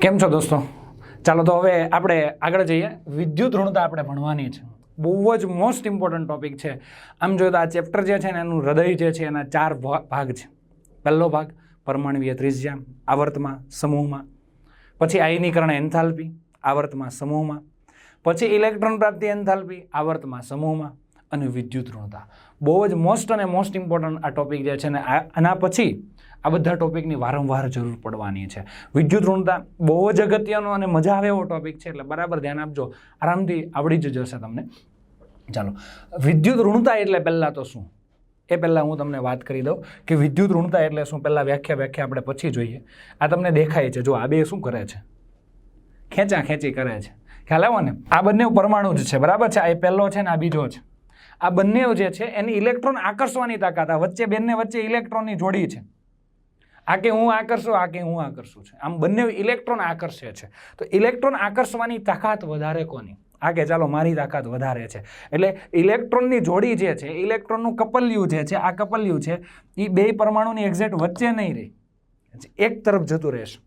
કેમ છો દોસ્તો? ચાલો તો હવે આપણે આગળ જઈએ. વિદ્યુત ઋણતા આપણે ભણવાની છે. બહુ જ મોસ્ટ ઇમ્પોર્ટન્ટ ટોપિક છે. આમ જોઈએ આ ચેપ્ટર જે છે ને, એનું હૃદય જે છે, એના ચાર ભાગ છે. પહેલો ભાગ, પરમાણવીય ત્રિજ્યા, આવર્તમાં, સમૂહમાં. પછી આયનીકરણ એન્થાલ્પી, આવર્તમાં, સમૂહમાં. પછી ઇલેક્ટ્રોન પ્રાપ્તિ એન્થાલ્પી, આવર્તમાં, સમૂહમાં. અને વિદ્યુત ઋણતા. બહુ જ મોસ્ટ અને મોસ્ટ ઇમ્પોર્ટન્ટ આ ટોપિક જે છે ને આના પછી આ બધા ટોપિકની વારંવાર જરૂર પડવાની છે. વિદ્યુત ઋણતા બહુ જ અગત્યનો અને મજા આવે એવો ટોપિક છે, એટલે બરાબર ધ્યાન આપજો. આરામથી આવડી જ જશે તમને. ચાલો. વિદ્યુત ઋણતા એટલે પહેલાં તો શું? એ પહેલાં હું તમને વાત કરી દઉં કે વિદ્યુત ઋણતા એટલે શું? પહેલાં વ્યાખ્યા વ્યાખ્યા આપણે પછી જોઈએ. આ તમને દેખાય છે. જો આ બે શું કરે છે? ખેંચા ખેંચી કરે છે. ખ્યાલ આવો ને? આ બંને પરમાણુ જ છે. બરાબર છે? આ પહેલો છે ને, આ બીજો છે. આ બંને જે છે, એની ઇલેક્ટ્રોન આકર્ષવાની તાકાત, આ વચ્ચે બંને વચ્ચે ઇલેક્ટ્રોનની જોડી છે. આ કે હું આકર્ષું આ કે હું આકર્ષું છે. આમ બંને ઇલેક્ટ્રોન આકર્ષે છે. તો ઇલેક્ટ્રોન આકર્ષવાની તાકાત વધારે કોની? આ કે ચાલો મારી તાકાત વધારે છે. એટલે ઇલેક્ટ્રોનની જોડી જે છે, ઇલેક્ટ્રોનનું કપલ્યું જે છે, આ કપલ્યું છે એ બે પરમાણુની એક્ઝેક્ટ વચ્ચે નહીં રહે. એક તરફ જતું રહેશે.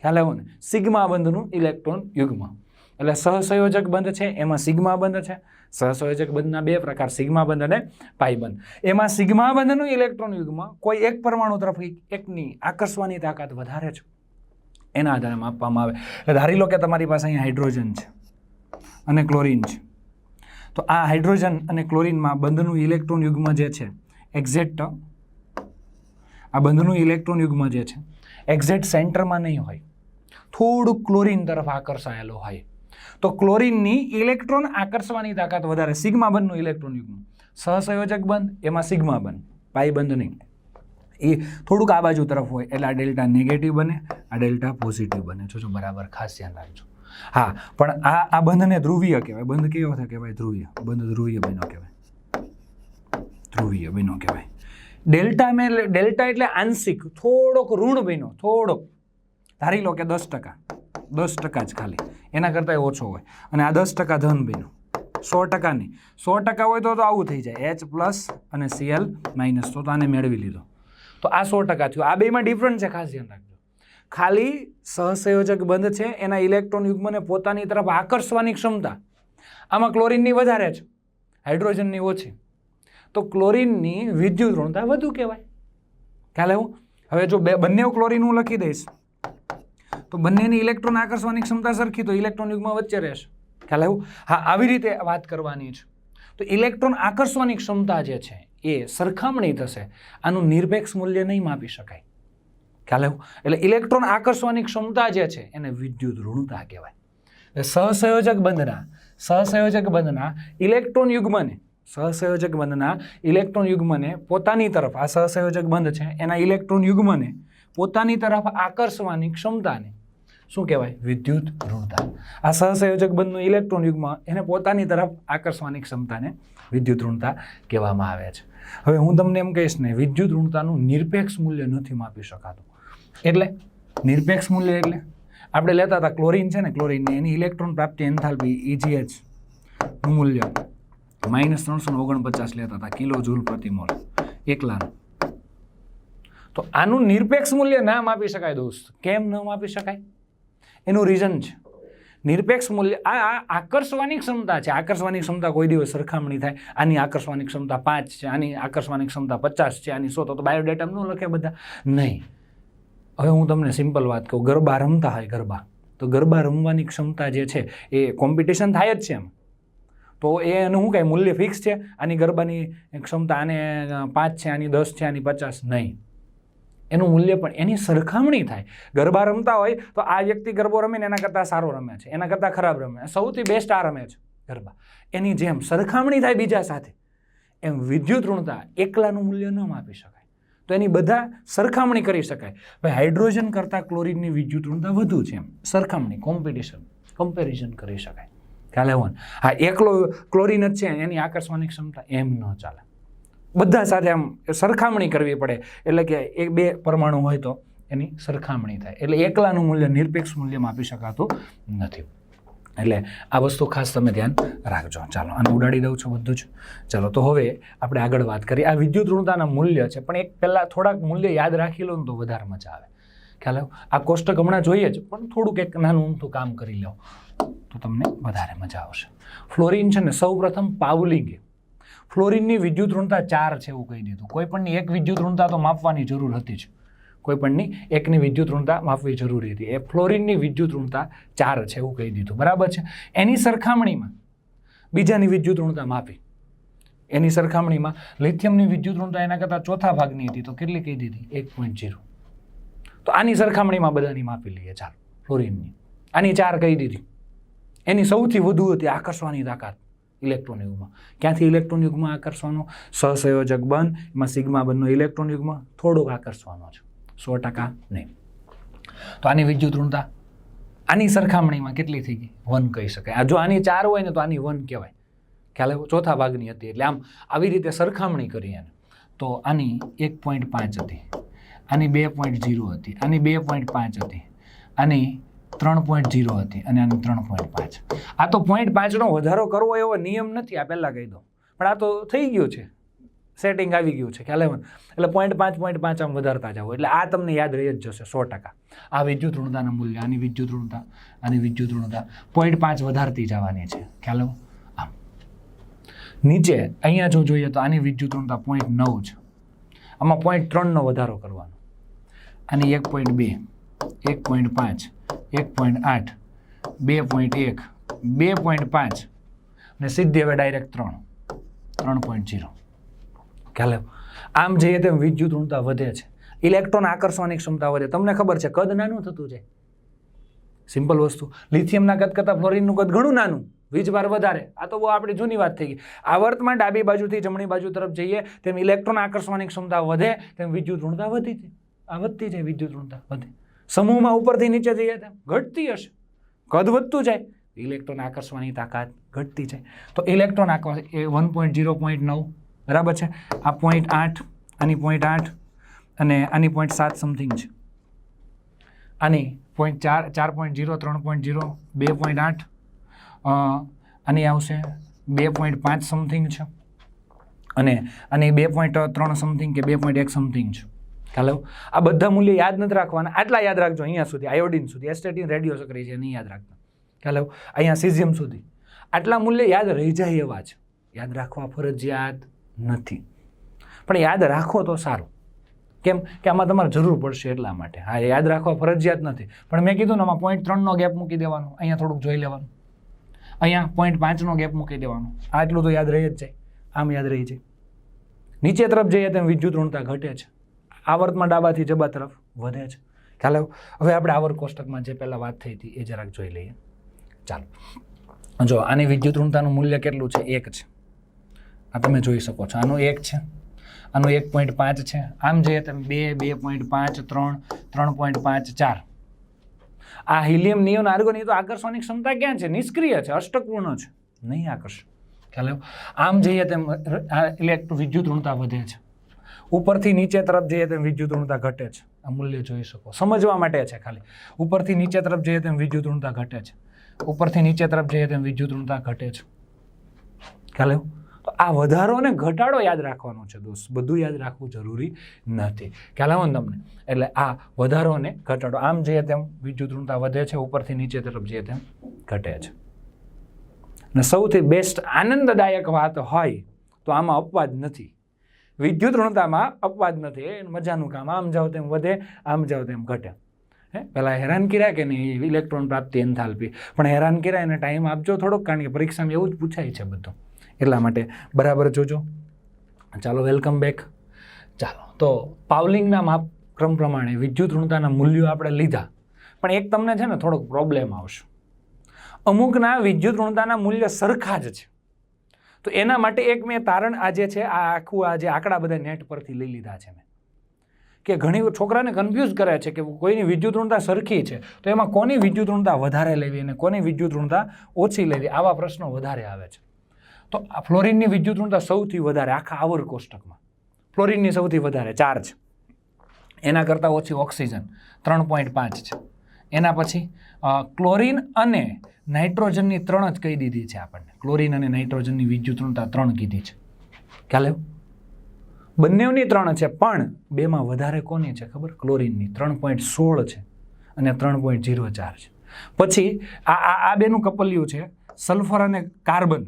ખ્યાલ આવ્યો ને? સિગ્મા બંધનું ઇલેક્ટ્રોન યુગ્મ. એટલે સહસંયોજક બંધ છે, એમાં સિગ્મા બંધ છે. સહસંયોજક બંધના બે પ્રકાર, સિગ્મા બંધ અને પાઈ બંધ. એમાં સિગ્મા બંધનું ઇલેક્ટ્રોન યુગમાં કોઈ એક પરમાણુ તરફ એકની આકર્ષવાની તાકાત વધારે છે. એના આધારે માપવામાં આવે. એટલે ધારી લો કે તમારી પાસે અહીંયા હાઇડ્રોજન છે અને ક્લોરીન છે. તો આ હાઇડ્રોજન અને ક્લોરીનમાં બંધનું ઇલેક્ટ્રોન યુગમાં જે છે, એક્ઝેક્ટ, આ બંધનું ઇલેક્ટ્રોન યુગમાં જે છે, એક્ઝેક્ટ સેન્ટરમાં નહીં હોય. થોડુંક ક્લોરીન તરફ આકર્ષાયેલો હોય. તો ક્લોરીનની ઇલેક્ટ્રોન આકર્ષવાની તાકાત વધારે સિગ્મા બંધનું ઇલેક્ટ્રોન યુગ્મ. સહસંયોજક બંધ, એમાં સિગ્મા બંધ, પાઈ બંધ નહીં. એ થોડુંક આ બાજુ તરફ હોય, એટલે આ ડેલ્ટા નેગેટિવ બને, આ ડેલ્ટા પોઝિટિવ બને. જો બરાબર, ખાસ ધ્યાન રાખજો. હા, પણ આ આ બંધને ધ્રુવીય કહેવાય. બંધ કેવો થાય? કહેવાય ધ્રુવીય. બંધ ધ્રુવીય બન્યો કહેવાય. ધ્રુવીય બન્યો કહેવાય. ડેલ્ટા મેં ડેલ્ટા એટલે આંશિક, થોડોક ઋણ બન્યો, થોડોક. ધારી લો કે દસ ટકા. દસ ટકા જ ખાલી. એના કરતાં ઓછો હોય. અને આ દસ ટકા ધન બન્યું. સો ટકા નહીં સો ટકા હોય તો આવું થઈ જાય. એચ પ્લસ અને સીએલ માઇનસ તો આને મેળવી લીધો. તો આ સો ટકા થયું. આ બેમાં ડિફરન્ટ છે. ખાસ ધ્યાન રાખજો. ખાલી સહસંયોજક બંધ છે. એના ઇલેક્ટ્રોન યુગ્મને પોતાની તરફ આકર્ષવાની ક્ષમતા. આમાં ક્લોરીનની વધારે છે. હાઇડ્રોજનની ઓછી. તો ક્લોરીનની વિદ્યુત ઋણતા વધુ કહેવાય. ખ્યાલ એવું હવે જો બે બંને ક્લોરીન હું લખી દઈશ. તો બંનેની ઇલેક્ટ્રોન આકર્ષવાની ક્ષમતા સરખી, તો ઇલેક્ટ્રોન યુગમાં વચ્ચે રહેશે. ખ્યાલ આવ્યું? હા, આવી રીતે વાત કરવાની છે. તો ઇલેક્ટ્રોન આકર્ષવાની ક્ષમતા જે છે, એ સરખામણી થશે. આનું નિરપેક્ષ મૂલ્ય નહીં માપી શકાય. ખ્યાલ આવ્યું? એટલે ઇલેક્ટ્રોન આકર્ષવાની ક્ષમતા જે છે, એને વિદ્યુત ઋણતા કહેવાય. સહસંયોજક બંધના સહસંયોજક બંધના ઇલેક્ટ્રોન યુગ્મને, સહસંયોજક બંધના ઇલેક્ટ્રોન યુગ્મને પોતાની તરફ, આ સહસંયોજક બંધ છે, એના ઇલેક્ટ્રોન યુગ્મને પોતાની તરફ આકર્ષવાની ક્ષમતાને શું કહેવાય? વિદ્યુત ઋણતા. આ સહસંયોજક બંધનું ઇલેક્ટ્રોન યુગમાં એને પોતાની તરફ આકર્ષવાની ક્ષમતાને વિદ્યુત ઋણતા કહેવામાં આવે છે. હવે હું તમને એમ કહીશ ને વિદ્યુત ઋણતાનું નિરપેક્ષ મૂલ્ય નથી માપી શકાતું. એટલે? નિરપેક્ષ મૂલ્ય એટલે? આપણે લેતા હતા ક્લોરીન છે ને ક્લોરીન એની ઇલેક્ટ્રોન પ્રાપ્તિ એન્થાલ્પી ઇજીએચનું મૂલ્ય. માઇનસ ત્રણસો ઓગણપચાસ લેતા હતા કિલો જૂલ પ્રતિ મોલ. એકલાનું. તો આનું નિરપેક્ષ મૂલ્ય ના માપી શકાય દોસ્ત. કેમ ન માપી શકાય? એનું રીઝન છે. નિરપેક્ષ મૂલ્ય, આ આકર્ષવાની ક્ષમતા છે. આકર્ષવાની ક્ષમતા કોઈ દિવસ સરખામણી થાય. આની આકર્ષવાની ક્ષમતા પાંચ છે, આની આકર્ષવાની ક્ષમતા પચાસ છે, આની સો તો બાયોડેટા ન લખે બધા. નહીં. હવે હું તમને સિમ્પલ વાત કહું. ગરબા રમતા હોય ગરબા. તો ગરબા રમવાની ક્ષમતા જે છે, એ કોમ્પિટિશન થાય જ છે એમ. તો એ એનું શું કહે મૂલ્ય ફિક્સ છે. આની ગરબાની ક્ષમતા આને પાંચ છે, આની દસ છે, આની પચાસ. નહીં. એનું મૂલ્ય પણ એની સરખામણી થાય. ગરબા રમતા હોય તો આ વ્યક્તિ ગરબો રમે ને એના કરતાં સારો રમે છે, એના કરતાં ખરાબ રમે સૌથી બેસ્ટ આ રમે છે ગરબા. એની જેમ સરખામણી થાય બીજા સાથે. એમ વિદ્યુત ઋણતા એકલાનું મૂલ્ય ન માપી શકાય. તો એની બધા સરખામણી કરી શકાય. ભાઈ, હાઇડ્રોજન કરતાં ક્લોરિનની વિદ્યુત ઋણતા વધુ છે એમ. સરખામણી કોમ્પિટિશન કમ્પેરિઝન કરી શકાય. ખ્યાલ હા, એકલો ક્લોરિન જ છે, એની આકર્ષવાની ક્ષમતા એમ ન ચાલે. બધા સાથે આમ સરખામણી કરવી પડે. એટલે કે એક બે પરમાણુ હોય તો એની સરખામણી થાય. એટલે એકલાનું મૂલ્ય નિરપેક્ષ મૂલ્યમાં આપી શકાતું નથી. એટલે આ વસ્તુ ખાસ તમે ધ્યાન રાખજો. ચાલો, આને ઉડાડી દઉં છું બધું જ. ચાલો, તો હવે આપણે આગળ વાત કરીએ. આ વિદ્યુત ઋણતાના મૂલ્ય છે, પણ એક પહેલાં થોડાક મૂલ્ય યાદ રાખી લો ને તો વધારે મજા આવે. ખ્યાલ આવ્યો? આ કોષ્ટક હમણાં જોઈએ જ પણ થોડુંક એક નાનું ઊંધું કામ કરી લો તો તમને વધારે મજા આવશે. ફ્લોરિન છે ને સૌ પ્રથમ પાવલિંગે ફ્લોરિનની વિદ્યુત ઋણતા ચાર છે એવું કહી દીધું. કોઈ પણની એક વિદ્યુત ઋણતા તો માપવાની જરૂર હતી જ. કોઈ પણની એકની વિદ્યુત ઋણતા માપવી જરૂરી હતી. એ ફ્લોરિનની વિદ્યુત ઋણતા ચાર છે એવું કહી દીધું. બરાબર છે? એની સરખામણીમાં બીજાની વિદ્યુત ઋણતા માપી. એની સરખામણીમાં લિથિયમની વિદ્યુત ઋણતા એના કરતાં ચોથા ભાગની હતી. તો કેટલી કહી દીધી? એક પોઈન્ટ જીરો તો આની સરખામણીમાં બધાની માપી લઈએ ચાલો ફ્લોરિનની. આની ચાર કહી દીધી. એની સૌથી વધુ હતી આકર્ષવાની તાકાત. ઇલેક્ટ્રોન યુગમાં. ક્યાંથી ઇલેક્ટ્રોન યુગમાં આકર્ષવાનો? સહસંયોજક બંધ, એમાં સિગ્મા બંધનો ઇલેક્ટ્રોન યુગમાં થોડોક આકર્ષવાનો છે. સો ટકા નહીં. તો આની વિદ્યુત ઋણતા, આની સરખામણીમાં કેટલી થઈ ગઈ? વન કહી શકાય. આ જો આની ચાર હોય ને તો આની વન કહેવાય. ખ્યાલ આવ્યો? ચોથા ભાગની હતી. એટલે આમ આવી રીતે સરખામણી કરી એને. તો આની એક પોઈન્ટ પાંચ હતી. આની બે પોઈન્ટ ઝીરો હતી. આની બે પોઈન્ટ પાંચ હતી. આની ત્રણ પોઈન્ટ ઝીરો હતી અને આની ત્રણ પોઈન્ટ પાંચ. આ તો પોઈન્ટ પાંચનો વધારો કરવો એવો નિયમ નથી, આ પહેલાં કહી દો પણ આ તો થઈ ગયું છે. સેટિંગ આવી ગયું છે, ખ્યાલ આવ્યો એટલે પોઈન્ટ પાંચ પોઈન્ટ પાંચ આમ વધારતા જાઓ. એટલે આ તમને યાદ રહી જ જશે, સો ટકા. આ વિદ્યુત ઋણતાના મૂલ્ય, આની વિદ્યુત ઋણતા, આની વિદ્યુત ઋણતા. પોઈન્ટ પાંચ વધારતી જવાની છે, ખ્યાલ આવ્યો? આમ. નીચે, અહીંયા જો જોઈએ તો આની વિદ્યુત ઋણતા પોઈન્ટ નવ છે. આમાં પોઈન્ટ ત્રણનો વધારો કરવાનો. આની એક પોઈન્ટ બે, એક પોઈન્ટ પાંચ. એક પોઈન્ટ આઠ, બે પોઈન્ટ એક, બે પોઈન્ટ પાંચ અને સીધી હવે ડાયરેક્ટ ત્રણ ત્રણ પોઈન્ટ ઝીરો ખ્યાલ આમ જઈએ તેમ વિદ્યુત ઋણતા વધે છે. ઇલેક્ટ્રોન આકર્ષવાની ક્ષમતા વધે. તમને ખબર છે, કદ નાનું થતું છે સિમ્પલ વસ્તુ. લિથિયમના કદ કરતાં ફ્લોરિનનું કદ ઘણું નાનું. વીજભાર વધારે. આ તો બહુ આપણી જૂની વાત થઈ ગઈ. આવર્તમાં ડાબી બાજુથી જમણી બાજુ તરફ જઈએ, તેમ ઇલેક્ટ્રોન આકર્ષવાની ક્ષમતા વધે, તેમ વિદ્યુત ઋણતા વધી છે આ વધતી જાય વિદ્યુત ઋણતા વધે. સમૂહમાં ઉપરથી નીચે જઈએ તેમ ઘટતી હશે. કદ વધતું જાય. ઇલેક્ટ્રોન આકર્ષવાની તાકાત ઘટતી જાય. તો ઇલેક્ટ્રોન આકર્ષ, એ વન પોઈન્ટ ઝીરો પોઈન્ટ નવ, બરાબર છે? આ પોઈન્ટ આઠ, આની પોઈન્ટ આઠ અને આની પોઈન્ટ સાત સમથિંગ છે. આની પોઈન્ટ ચાર ચાર પોઈન્ટ ઝીરો ત્રણ પોઈન્ટ ઝીરો બે પોઈન્ટ આઠ આની આવશે બે પોઈન્ટ પાંચ સમથિંગ છે. અને આની બે પોઈન્ટ ત્રણ સમથિંગ કે બે પોઈન્ટ એક સમથિંગ છે. ખ્યાલ આ બધા મૂલ્ય યાદ નથી રાખવાના. આટલા યાદ રાખજો, અહીંયા સુધી આયોડિન સુધી એસ્ટેટિન રેડિયો સક્રિય છે નહીં યાદ રાખતા ખ્યાલ અહીંયા સિઝિયમ સુધી. આટલા મૂલ્ય યાદ રહી જાય એવા છે યાદ રાખવા ફરજિયાત નથી. પણ યાદ રાખો તો સારું. કેમ કે આમાં તમારે જરૂર પડશે એટલા માટે. હા યાદ રાખવા ફરજિયાત નથી. પણ મેં કીધું ને, આમાં પોઈન્ટ ત્રણનો ગેપ મૂકી દેવાનો. અહીંયા થોડુંક જોઈ લેવાનું. અહીંયા પોઈન્ટ પાંચનો ગેપ મૂકી દેવાનો. આટલું તો યાદ રહી જ જાય. આમ યાદ રહી જાય. નીચે તરફ જઈએ તેમ વિદ્યુત ઋણતા ઘટે છે. આવર્તમાં ડાબાથી જબા તરફ વધે છે. ખ્યાલ આવ્યો? હવે આપણે આવર કોષ્ટકમાં જે પહેલાં વાત થઈ હતી એ જરાક જોઈ લઈએ. ચાલો. જો, આની વિદ્યુત ઋણતાનું મૂલ્ય કેટલું છે? એક છે. આ તમે જોઈ શકો છો. આનું એક છે. આનું એક પોઈન્ટ પાંચ છે. આમ જઈએ તેમ બે બે પોઈન્ટ પાંચ, ત્રણ ત્રણ પોઈન્ટ પાંચ, ચાર. આ હિલિયમ નિયોન આર્ગોન તો આકર્ષવાની ક્ષમતા ક્યાં છે? નિષ્ક્રિય છે અષ્ટકપૂર્ણ છે નહીં આકર્ષ. ખ્યાલ આવ્યો? આમ જઈએ તેમ ઇલેક્ટ્રો વિદ્યુત ઋણતા વધે છે. ઉપરથી નીચે તરફ જઈએ તેમ વિદ્યુત ઋણતા ઘટે છે. આ મૂલ્ય જોઈ શકો. સમજવા માટે છે ખાલી. ઉપરથી નીચે તરફ જઈએ તેમ વિદ્યુત ઋણતા ઘટે છે. ઉપરથી નીચે તરફ જઈએ તેમ વિદ્યુત ઋણતા ઘટે છે. ખ્યાલ? તો આ વધારો અને ઘટાડો યાદ રાખવાનો છે દોસ્ત. બધું યાદ રાખવું જરૂરી નથી. ખ્યાલ આવો તમને? એટલે આ વધારો અને ઘટાડો. આમ જઈએ તેમ વિદ્યુત ઋણતા વધે છે, ઉપરથી નીચે તરફ જઈએ તેમ ઘટે છે. અને સૌથી બેસ્ટ આનંદદાયક વાત હોય તો આમાં અપવાદ નથી. વિદ્યુત ઋણતામાં અપવાદ નથી મજાનું કામ આમ જાઓ તેમ વધે, આમ જાઓ તેમ ઘટે. હે? પહેલાં હેરાન કર્યા કે નહીં? ઇલેક્ટ્રોન પ્રાપ્તિ એન્થાલ્પી. પણ હેરાન કર્યા, એને ટાઈમ આપજો થોડોક, કારણ કે પરીક્ષામાં એવું જ પૂછાય છે બધું. એટલા માટે બરાબર જોજો. ચાલો વેલકમ બેક ચાલો, તો પાવલિંગના માપક્રમ પ્રમાણે વિદ્યુત ઋણતાના મૂલ્યો આપણે લીધા. પણ એક તમને છે ને, થોડોક પ્રોબ્લેમ આવશે. અમુકના વિદ્યુત ઋણતાના મૂલ્ય સરખા જ છે. તો એના માટે એક મેં તારણ આજે છે, આ આખું આ જે આંકડા બધા નેટ પરથી લઈ લીધા છે મેં. કે ઘણી છોકરાને કન્ફ્યુઝ કરે છે કે કોઈની વિદ્યુત ઋણતા સરખી છે, તો એમાં કોની વિદ્યુત ઋણતા વધારે લેવી અને કોની વિદ્યુત ઋણતા ઓછી લેવી, આવા પ્રશ્નો વધારે આવે છે. તો આ ફ્લોરિનની વિદ્યુત ઋણતા સૌથી વધારે આખા આવર કોષ્ટકમાં. ફ્લોરિનની સૌથી વધારે ચાર છે એના કરતાં ઓછી ઓક્સિજન, ત્રણ પોઈન્ટ પાંચ છે. એના પછી ક્લોરીન અને નાઇટ્રોજનની ત્રણ જ કહી દીધી છે આપણને. ક્લોરીન અને નાઇટ્રોજનની વિદ્યુત ઋણતા ત્રણ કીધી છે. ખ્યાલ આવ્યો? બંનેની ત્રણ છે, પણ બેમાં વધારે કોની છે ખબર? ક્લોરીનની. ત્રણ પોઈન્ટ સોળ છે અને ત્રણ પોઈન્ટ ઝીરો ચાર છે. પછી આ આ બેનું કપલ્યું છે, સલ્ફર અને કાર્બન.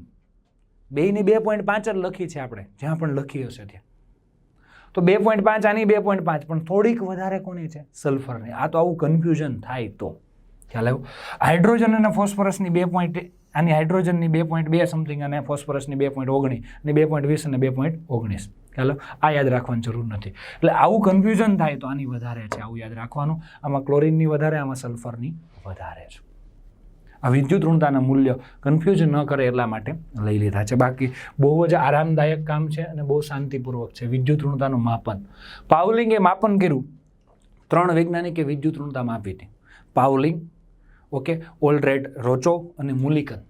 બેની બે પોઈન્ટ પાંચ જ લખી છે આપણે, જ્યાં પણ લખી હશે ત્યાં. તો બે પોઈન્ટ પાંચ, આની બે પોઈન્ટ પાંચ, પણ થોડીક વધારે કોની છે? સલ્ફરની. આ તો આવું કન્ફ્યુઝન થાય તો. ખ્યાલ આવ્યો? હાઇડ્રોજન અને ફોસ્ફરસની બે પોઈન્ટ આની હાઇડ્રોજનની બે પોઈન્ટ બે સમથિંગ અને ફોસ્ફરસની બે પોઈન્ટ ઓગણીસ અને બે પોઈન્ટ વીસ અને બે પોઈન્ટ ઓગણીસ. ખ્યાલ આ યાદ રાખવાની જરૂર નથી. એટલે આવું કન્ફ્યુઝન થાય તો આની વધારે છે, આવું યાદ રાખવાનું. આમાં ક્લોરીનની વધારે, આમાં સલ્ફરની વધારે છે. આ વિદ્યુત ઋણતાના મૂલ્ય કન્ફ્યુઝ ન કરે એટલા માટે લઈ લીધા છે. બાકી બહુ જ આરામદાયક કામ છે અને બહુ શાંતિપૂર્વક છે વિદ્યુત ઋણતાનું માપન. પાવલિંગે માપન કર્યું. ત્રણ વૈજ્ઞાનિકે વિદ્યુત ઋણતા માપી હતી. પાવલિંગ ઓકે? ઓલરેડ રોચો અને મુલિકન.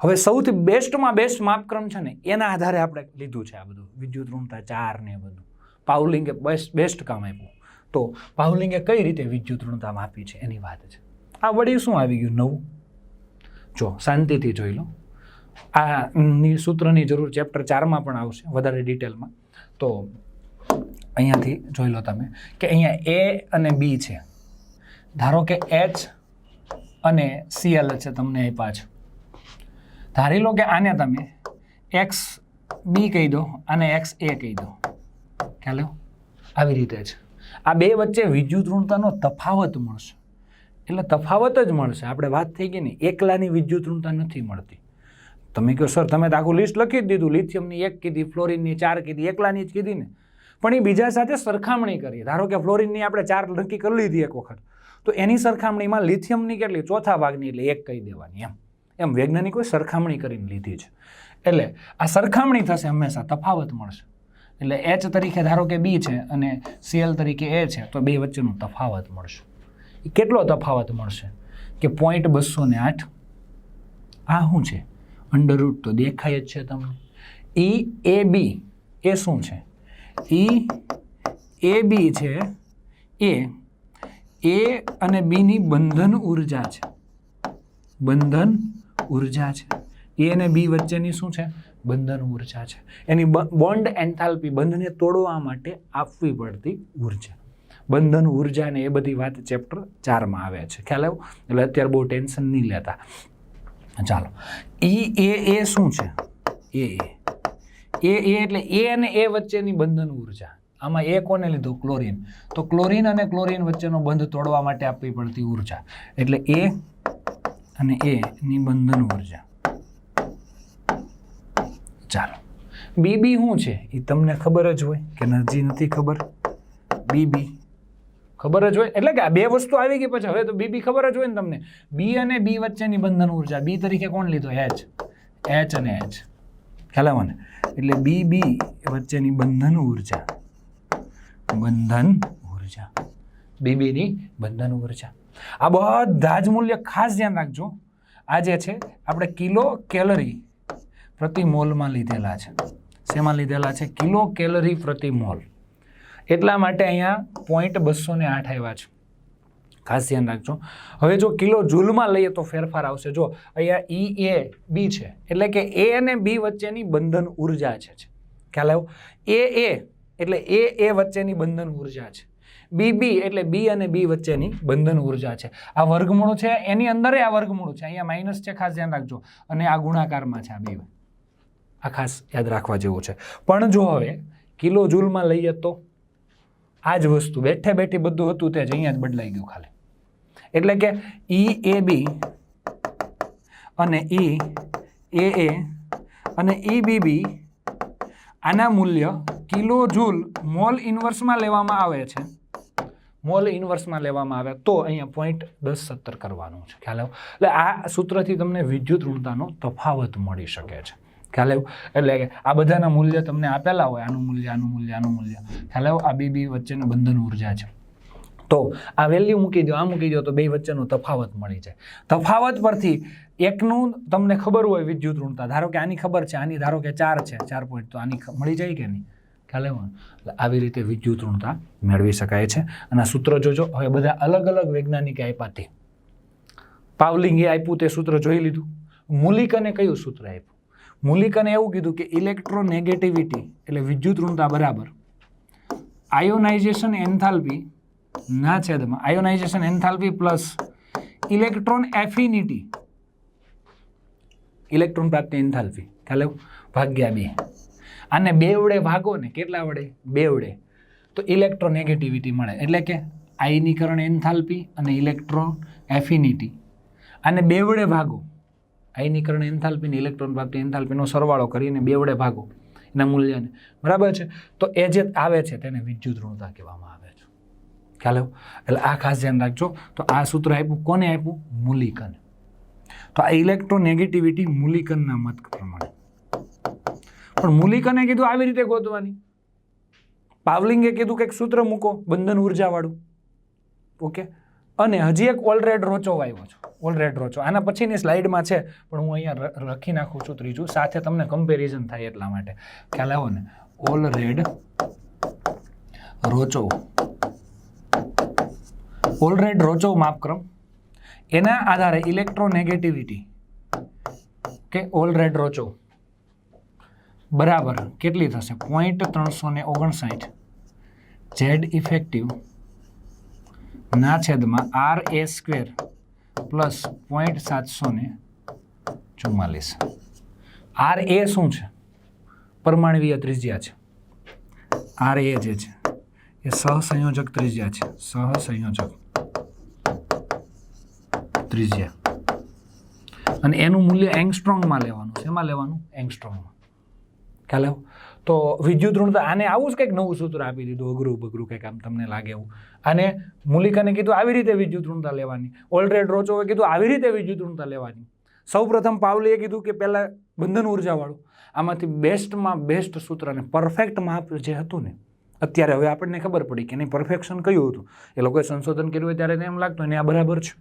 હવે સૌથી બેસ્ટમાં બેસ્ટ માપક્રમ છે ને, એના આધારે આપણે લીધું છે આ બધું. વિદ્યુત ઋણતા ચાર ને બધું. પાવલિંગે બેસ્ટ બેસ્ટ કામ આપ્યું. તો પાવલિંગે કઈ રીતે વિદ્યુત ઋણતા માપી છે? એની વાત છે. આ વળી શું આવી ગયું? નવું. જો, શાંતિથી જોઈ લો. આ સૂત્રની જરૂર ચેપ્ટર ચારમાં પણ આવશે, વધારે ડિટેલમાં. તો અહીંયાથી જોઈ લો તમે કે અહીંયા એ અને બી છે. ધારો કે એચ અને સીએલ છે તમને આપ્યા છે. ધારી લો કે આને તમે એક્સ બી કહી દો અને એક્સ એ કહી દો. ખ્યાલ આવી રીતે છે. આ બે વચ્ચે વિદ્યુત તફાવત મળશે. એટલે તફાવત જ મળશે. આપણે વાત થઈ ગઈ ને, એકલાની વિદ્યુત નથી મળતી. તમે કહો, સર, તમે તો આખું લિસ્ટ લખી જ દીધું. લિથિયમની એક કીધી, ફ્લોરિનની ચાર કીધી, એકલાની જ કીધી ને. પણ એ બીજા સાથે સરખામણી કરીએ. ધારો કે ફ્લોરિનની આપણે ચાર નક્કી કરી લીધી એક વખત. તો એની સરખામણીમાં લિથિયમની કેટલી? ચોથા ભાગની એટલે એક કહી દેવાની એમ. એમ વૈજ્ઞાનિકોએ સરખામણી કરીને લીધી છે. એટલે આ સરખામણી થશે હંમેશા તફાવત મળશે. એટલે એચ તરીકે ધારો કે બી છે અને સીએલ તરીકે એ છે, તો બે વચ્ચેનો તફાવત મળશે. એ કેટલો તફાવત મળશે? કે પોઈન્ટ બસો ને આઠ. આ શું છે? અંડરરૂટ તો દેખાય જ છે તમને. ઈ એ બી એ શું છે? ઈ એ બી છે એ એ અને બીની બંધન ઊર્જા છે. બંધન ઊર્જા છે. એ અને બી વચ્ચેની શું છે? બંધન ઊર્જા છે. એની બોન્ડ એન્થાલ્પી બંધને તોડવા માટે આપવી પડતી ઊર્જા. બંધન ઊર્જા ને એ બધી વાત ચેપ્ટર ચારમાં આવે છે. ખ્યાલ આવ્યો? એટલે અત્યારે બહુ ટેન્શન નહીં લેતા. ચાલો. ઈ, એ એ શું છે? એ. એ એ એટલે એ અને એ વચ્ચેની બંધન ઊર્જા. આમાં એ કોને લીધું? ક્લોરીન. તો ક્લોરીન અને ક્લોરીન વચ્ચેનો બંધ તોડવા માટે આપવી પડતી ઊર્જા. એટલે એ અને એ ની બંધન ઊર્જા. ચાલો. બીબી શું છે? એ તમને ખબર જ હોય કે નજી નથી ખબર? બીબી ખબર જ હોય? એટલે કે આ બે વસ્તુ આવી ગઈ પછી. હવે તો બીબી ખબર જ હોય ને તમને. બી અને બી વચ્ચેની બંધન ઊર્જા. બી તરીકે કોણ લીધો? એચ એચ અને એચ ખ્યાલ મને? એટલે બી બી વચ્ચેની બંધન ઊર્જા. બંધન ઊર્જા. બીબીની બંધન ઊર્જા. આ બધા જ મૂલ્ય ખાસ ધ્યાન રાખજો. આ જે છે, આપણે કિલો કેલરી પ્રતિ મોલમાં લીધેલા છે. શેમાં લીધેલા છે? કિલો કેલરી પ્રતિ મોલ. એટલા માટે અહીંયા પોઈન્ટ બસો ને આઠ આવ્યા છે. ખાસ ધ્યાન રાખજો. હવે જો કિલો જૂલમાં લઈએ તો ફેરફાર આવશે. જો અહીંયા ઈ એ બી છે, એટલે કે એ અને બી વચ્ચેની બંધન ઊર્જા છે. ખ્યાલ આવ્યો? એ એ એટલે એ એ વચ્ચેની બંધન ઊર્જા છે. બી બી એટલે બી અને બી વચ્ચેની બંધન ઊર્જા છે. આ વર્ગમૂળ છે, એની અંદર આ વર્ગમૂળ છે. અહીંયા માઇનસ છે, ખાસ ધ્યાન રાખજો. અને આ ગુણાકારમાં છે આ બે. આ ખાસ યાદ રાખવા જેવું છે. પણ જો હવે કિલો જૂલમાં લઈએ તો આ જ વસ્તુ બેઠે બેઠી બધું હતું તે જ અહીંયા જ બદલાઈ ગયું ખાલી. એટલે કે ઈ એ બી અને ઈ એ એ અને ઈ બી બી આના મૂલ્ય કિલો જૂલ મોલ ઇન્વર્સમાં લેવામાં આવે છે. મોલ ઇન્વર્સમાં લેવામાં આવે. તો અહીંયા પોઈન્ટ દસ સત્તર કરવાનું છે. ખ્યાલ આવ્યો? એટલે આ સૂત્રથી તમને વિદ્યુત ઋણતાનો તફાવત મળી શકે છે. ખ્યાલ આવ્યો? એટલે કે આ બધાના મૂલ્ય તમને આપેલા હોય. આનું મૂલ્ય આનું મૂલ્ય આનું મૂલ્ય. ખ્યાલ આવ્યો? આ બે બે વચ્ચેનું બંધન ઊર્જા છે. તો આ વેલ્યુ મૂકી દો, આ મૂકી દો તો બે વચ્ચેનો તફાવત મળી જાય. તફાવત પરથી એકનું તમને ખબર હોય વિદ્યુત ઋણતા. ધારો કે આની ખબર છે, આની ધારો કે ચાર છે, ચાર પોઈન્ટ તો આની મળી જાય કે નહીં? ખ્યાલ આવ્યો? એટલે આવી રીતે વિદ્યુત ઋણતા મેળવી શકાય છે. અને આ સૂત્ર જોજો, હવે બધા અલગ અલગ વૈજ્ઞાનિકે આપ્યા તે. પાવલિંગે આપ્યું તે સૂત્ર જોઈ લીધું. મૂલિકને કયું સૂત્ર આપ્યું? મૂલિકને એવું કીધું કે ઇલેક્ટ્રોનેગેટિવિટી એટલે વિદ્યુત ઋણતા બરાબર. આયોનાઇઝેશન એન્થાલ્પી, ના છેદમાં, ionization enthalpy plus electron affinity. Electron પ્રાપ્તિ એન્થાલ્પી, ખ્યાલ? ભાગ્યા બે. આને બે વડે ભાગો ને કેટલા વડે? બે વડે. તો ઇલેક્ટ્રોનેગેટિવિટી મળે. એટલે કે આયનીકરણ એન્થાલ્પી અને ઇલેક્ટ્રોન એફિનિટી આને બે વડે ભાગો. આયનીકરણ એન્થાલ્પી ને ઇલેક્ટ્રોન પ્રાપ્તિ એન્થાલ્પીનો સરવાળો કરીને બે વડે ભાગો એના મૂલ્યને. બરાબર છે? તો એ જે આવે છે તેને વિદ્યુત ઋણતા કહેવામાં આવે છે. ખ્યાલ એટલે આ ખાસ ધ્યાન રાખજો. તો આ સૂત્ર આપ્યું. કોને આપ્યું? મૂલિકન. તો આ ઇલેક્ટ્રોનેગેટિવિટી મૂલિકનના મત પ્રમાણે. પણ મુલિકને કીધું આવી રીતે ગોતવાની. પાવલિંગે કીધું કંઈક સૂત્ર મૂકો, બંધન ઉર્જાવાળું. ઓકે? અને હજી એક ઓલરેડ રોચો આવ્યો છે. ઓલરેડ રોચો. આના પછીની સ્લાઇડમાં છે, પણ હું અહીંયા લખી નાખું છું ત્રીજું. સાથે તમને કમ્પેરિઝન થાય એટલા માટે. ખ્યાલ આવો ને. ઓલરેડ રોચો. ઓલરેડ રોચો માપક્રમ એના આધારે ઇલેક્ટ્રોનેગેટિવિટી કે ઓલરેડ રોચો. બરાબર. કેટલી થશે? પોઈન્ટ ત્રણસો ને ઓગણસાઠ. ઝેડ ઇફેક્ટિવ ના છેદમાં R A square plus point સાતસો ને ચુમ્માલીસ આર એ શું છે? પરમાણવીય ત્રિજ્યા છે. આર એ જે છે, એ સહસંયોજક ત્રિજ્યા છે. સહસંયોજક ત્રિજ્યા. અને એનું મૂલ્ય એંગસ્ટ્રોંગમાં લેવાનું એમાં લેવાનું? એંગસ્ટ્રોંગમાં. ખ્યાલ આવ્યો? તો વિદ્યુત તો આને આવું જ કંઈક નવું સૂત્ર આપી દીધું, અઘરું બગરું કંઈક આમ તમને લાગે એવું. અને મૂલિકાને કીધું આવી રીતે વિદ્યુત ઋણતા લેવાની ઓલરેડ રોચોએ કીધું આવી રીતે વિદ્યુત ઋણતા લેવાની. સૌપ્રથમ પાવલીએ કીધું કે પહેલાં બંધન ઉર્જાવાળું. આમાંથી બેસ્ટમાં બેસ્ટ સૂત્ર અને પરફેક્ટ માપ જે હતું ને, અત્યારે હવે આપણને ખબર પડી કે નહીં પરફેક્શન કયું હતું. એ લોકોએ સંશોધન કર્યું હોય ત્યારે એમ લાગતું ને આ બરાબર છે.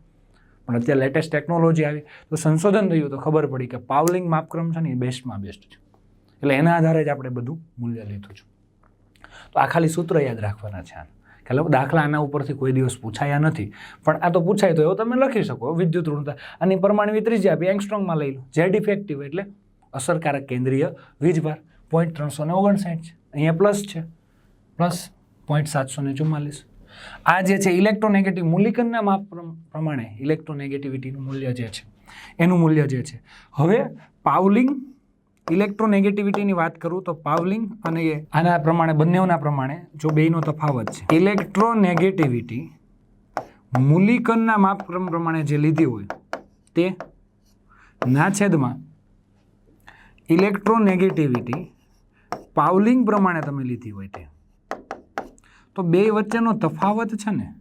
પણ અત્યારે લેટેસ્ટ ટેકનોલોજી આવી. તો સંશોધન થયું તો ખબર પડી કે પાવલિંગ માપક્રમ છે ને એ બેસ્ટમાં બેસ્ટ છે. એટલે એના આધારે જ આપણે બધું મૂલ્ય લીધું છે. તો આ ખાલી સૂત્ર યાદ રાખવાના છે આના. દાખલા આના ઉપરથી કોઈ દિવસ પૂછાયા નથી. પણ આ તો પૂછાય તો એવો તમે લખી શકો, વિદ્યુત ઋણતા. અને પરમાણવી ત્રીજી આપી, એંગસ્ટ્રોંગમાં લઈ લો. જેડ ઇફેક્ટિવ એટલે અસરકારક કેન્દ્રીય વીજભાર. પોઈન્ટ ત્રણસો ને ઓગણસાઠ છે. અહીંયા પ્લસ છે. પ્લસ પોઈન્ટ સાતસો ને ચુમ્માલીસ. આ જે છે ઇલેક્ટ્રોનેગેટિવ મૂલિકનના માપ પ્રમ- પ્રમાણે ઇલેક્ટ્રોનેગેટિવિટીનું મૂલ્ય જે છે, એનું મૂલ્ય જે છે. હવે પાવલિંગ ઇલેક્ટ્રોનેગેટિવિટીની વાત કરું તો પાવલિંગ અને આના પ્રમાણે બંનેઓના પ્રમાણે જો બેયનો તફાવત છે. ઇલેક્ટ્રોનેગેટિવિટી મૂલિકનના માપક્રમ પ્રમાણે જે લીધી હોય તે ના છેદમાં ઇલેક્ટ્રોનેગેટિવિટી પાવલિંગ પ્રમાણે તમે લીધી હોય તે. તો બે વચ્ચેનો તફાવત છે ને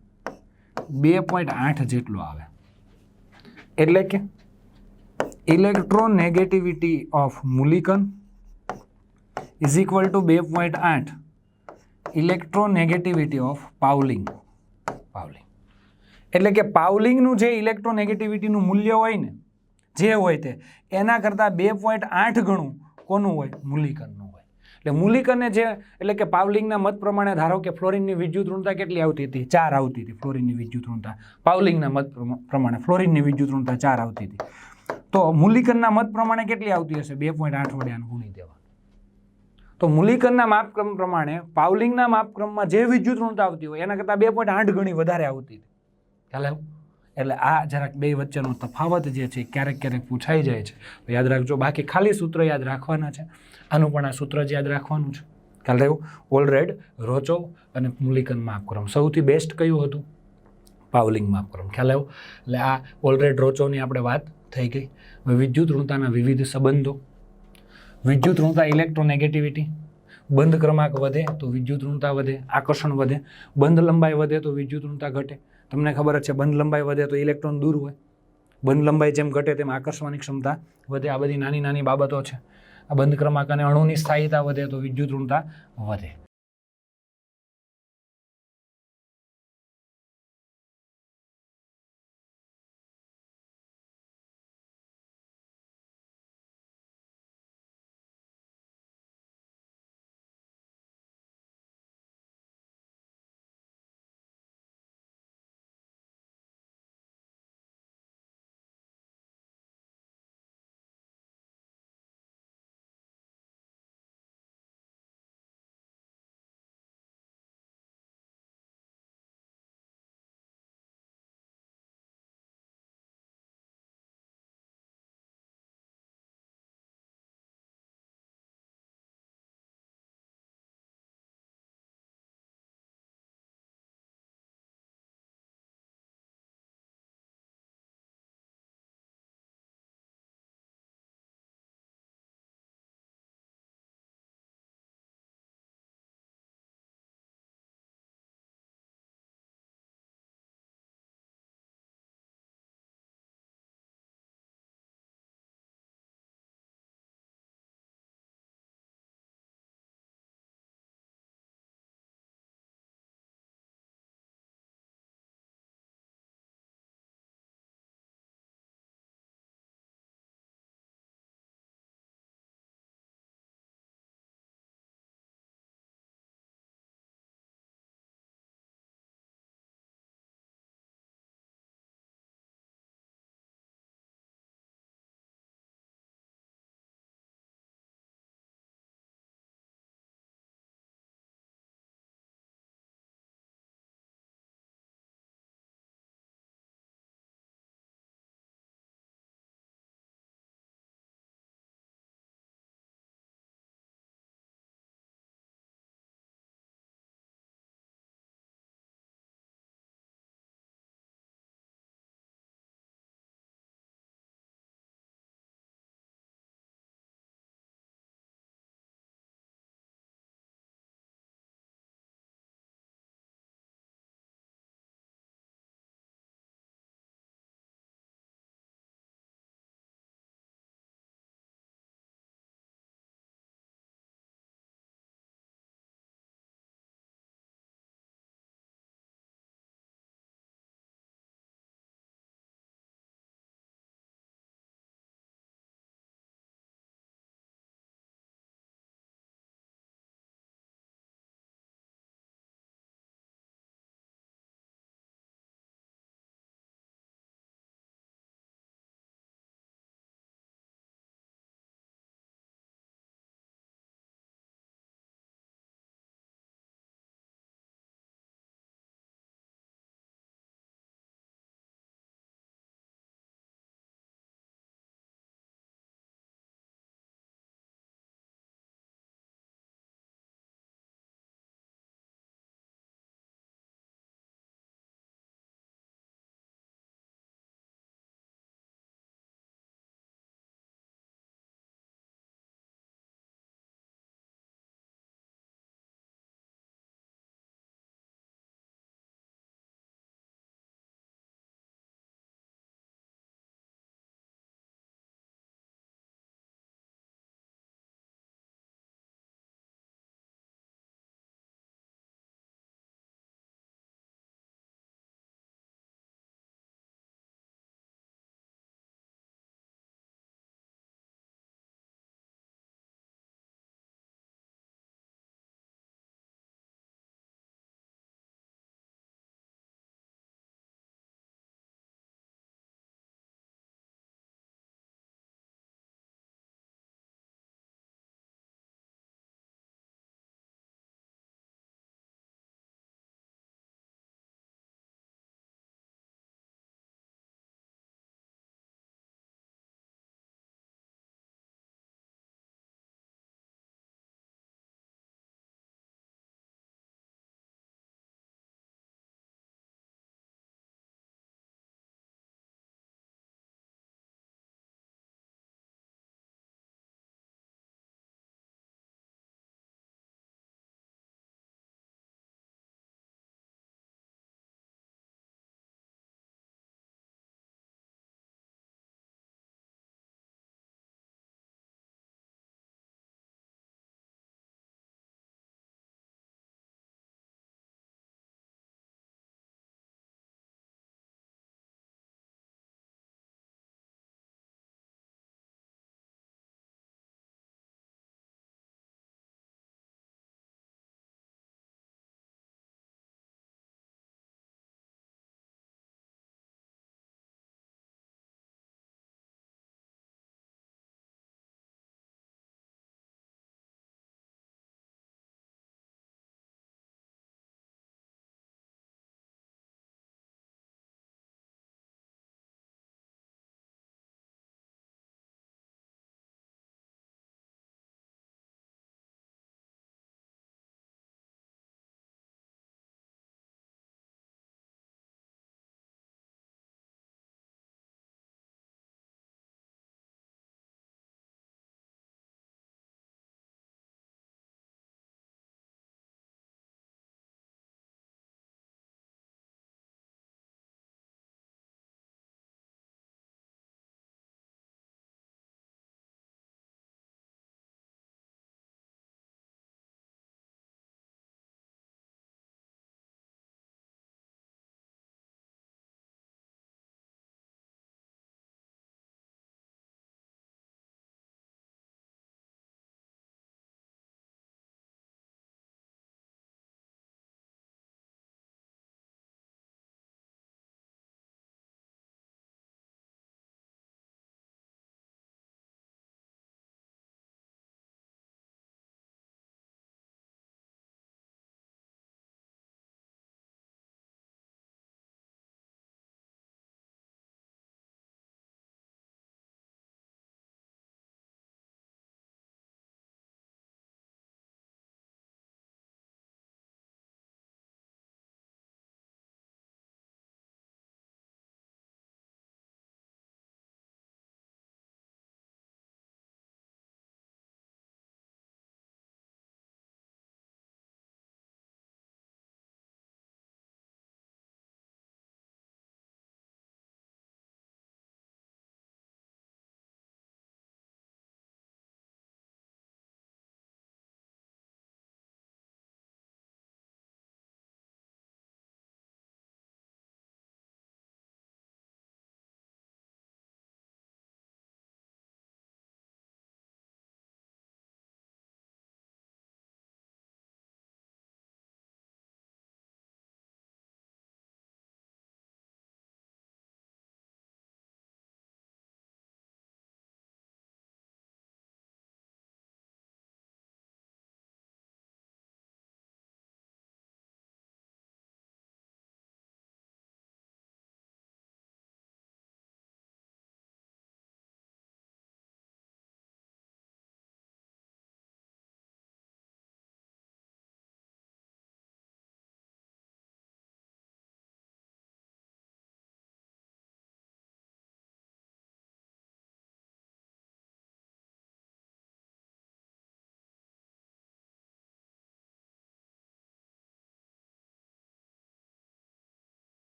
બે પોઈન્ટ આઠ જેટલો આવે. એટલે કે electronegativity of Mulliken is equal to બે પોઈન્ટ આઠ. Electronegativity of Pauling. પાવલિંગ. એટલે કે પાવલિંગનું જે ઇલેક્ટ્રોનેગેટિવિટીનું મૂલ્ય હોય ને, જે હોય તે, એના કરતાં બે પોઈન્ટ આઠ ગણું કોનું હોય? મૂલિકનનું હોય. એટલે મૂલિકને જે, એટલે કે પાવલિંગના મત પ્રમાણે ધારો કે ફ્લોરિનની વિદ્યુત ઋણતા કેટલી આવતી હતી? ચાર આવતી હતી ફ્લોરિનની વિદ્યુત ઋણતા પાવલિંગના મત પ્રમા- પ્રમાણે ફ્લોરિનની વિદ્યુત ઋણતા ચાર આવતી હતી. તો મૂલિકનના મત પ્રમાણે કેટલી આવતી હશે? બે પોઈન્ટ આઠ વડે ગુણી દેવા. તો મૂલિકનના માપક્રમ પ્રમાણે પાવલિંગના માપક્રમમાં જે વિદ્યુત ઋણતા આવતી હોય, એના કરતાં બે પોઈન્ટ આઠ ગણી વધારે આવતી હતી. ખ્યાલ આવ્યો? એટલે આ જરાક બે વચ્ચેનો તફાવત જે છે ક્યારેક ક્યારેક પૂછાઈ જાય છે. તો યાદ રાખજો, બાકી ખાલી સૂત્ર યાદ રાખવાના છે. આનું પણ આ સૂત્ર જ યાદ રાખવાનું છે. ખ્યાલ રહ્યું ઓલરેડ રોચો અને મૂલિકન માપક્રમ. સૌથી બેસ્ટ કયું હતું? પાવલિંગ માપક્રમ. ખ્યાલ આવ્યો? એટલે આ ઓલરેડ રોચોની આપણે વાત થઈ ગઈ. હવે વિદ્યુત ઋણતાના વિવિધ સંબંધો. વિદ્યુત ઋણતા ઇલેક્ટ્રોનેગેટિવિટી. બંધ ક્રમાંક વધે તો વિદ્યુત ઋણતા વધે, આકર્ષણ વધે. બંધ લંબાઈ વધે તો વિદ્યુત ઋણતા ઘટે. તમને ખબર જ છે, બંધ લંબાઈ વધે તો ઇલેક્ટ્રોન દૂર હોય. બંધ લંબાઈ જેમ ઘટે તેમ આકર્ષવાની ક્ષમતા વધે. આ બધી નાની નાની બાબતો છે. આ બંધ ક્રમાંક અને અણુની સ્થાયીતા વધે તો વિદ્યુત ઋણતા વધે.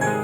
છે